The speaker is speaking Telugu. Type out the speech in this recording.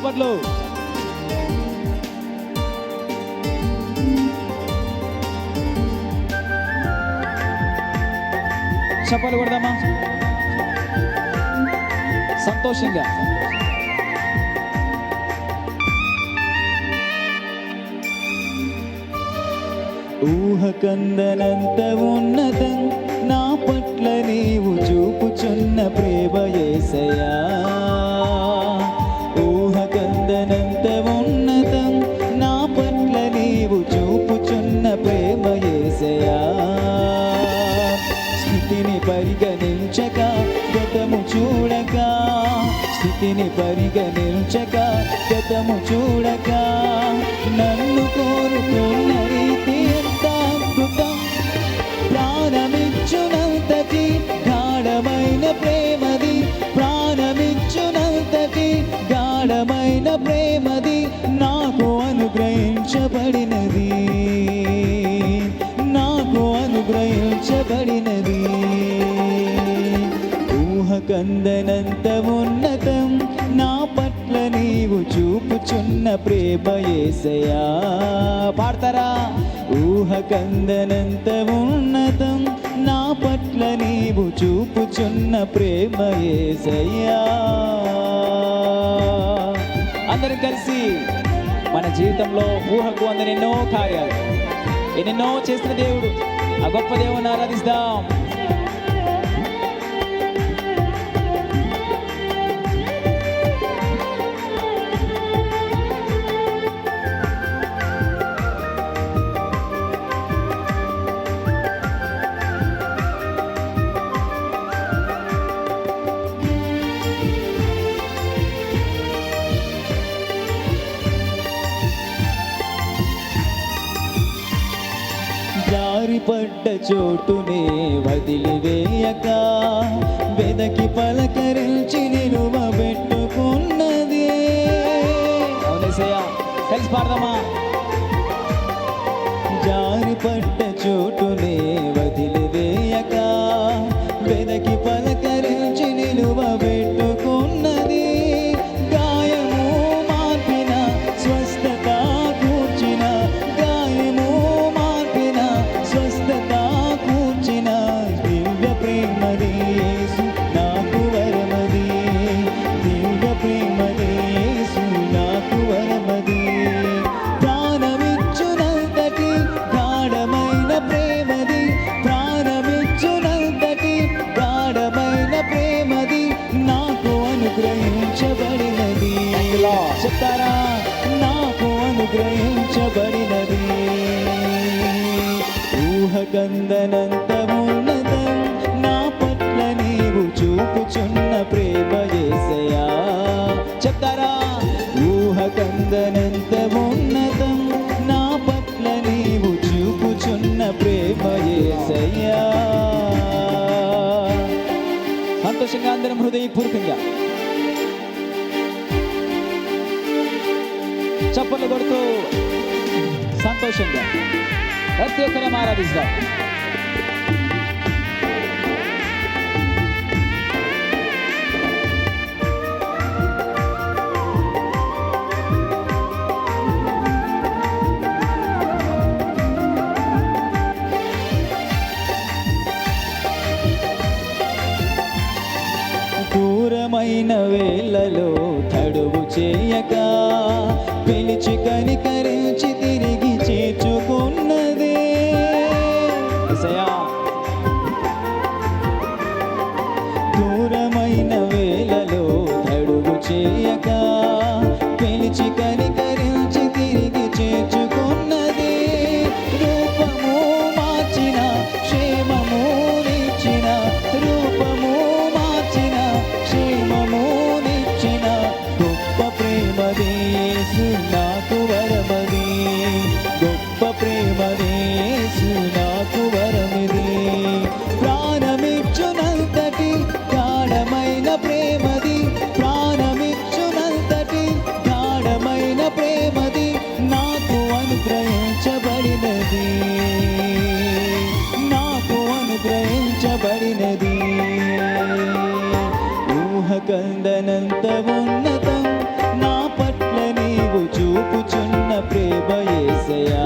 చప్పట్లు చప్పట్లు కొడదామా? సంతోషంగా. ఊహకందనంత ఉన్నతం నా పట్ల నీవు చూపుచున్న ప్రేమ ఏసయా ఊహకందనంత ఉన్నతం నా పట్ల నీవు చూపుచున్న ప్రేమ ఏసయా స్థితిని పరిగణించక గతము చూడక. స్థితిని పరిగణించక గతము చూడక. ప్రేమది నాకు అనుగ్రహించబడినది. నాకు అనుగ్రహించబడినది. ఊహకందనంత ఉన్నతం నా పట్ల నీవు చూపుచున్న ప్రేమ ఏసయా. పాడతారా? ఊహకందనంత ఉన్నతం నా పట్ల నీవు చూపుచున్న ప్రేమ ఏసయ్యా అందరం కలిసి మన జీవితంలో ఊహకు అందని ఎన్నో కార్యాలు ఎన్నెన్నో చేసిన దేవుడు. ఆ గొప్ప దేవుని ఆరాధిస్తాం. పడ్డ చోటునే వదిలివేయక. వెదకి పలకరించి నిలువబెట్టుకున్నది అవునేసయ్యా కలిసి పాడదామా? అనుగ్రహించబడినది ఊహకందనంత ఉన్నతం నా పట్ల నీవు చూపుచున్న ప్రేమ యేసయ్యా చెప్తారా ఊహకందనంత ఉన్నతం నా పట్ల నీవు చూపుచున్న ప్రేమ యేసయ్యా సంతోషంగా అందరం హృదయపూర్వకంగా చప్పట్లు కొడుతూ సంతోషంగా ప్రతి ఒక్కరం ఆరాధిస్తాం. దూరమైన వేళలో తడువు చేయగా పిలిచి కనికరించి తిరిగి చేర్చుకున్నదే. దూరమైన వేళలో తడువు చేయక కలిగినది ఊహ కందనంత ఉన్నతం నా పట్ల నీవు చూపుచున్న ప్రేమ ఏసయా?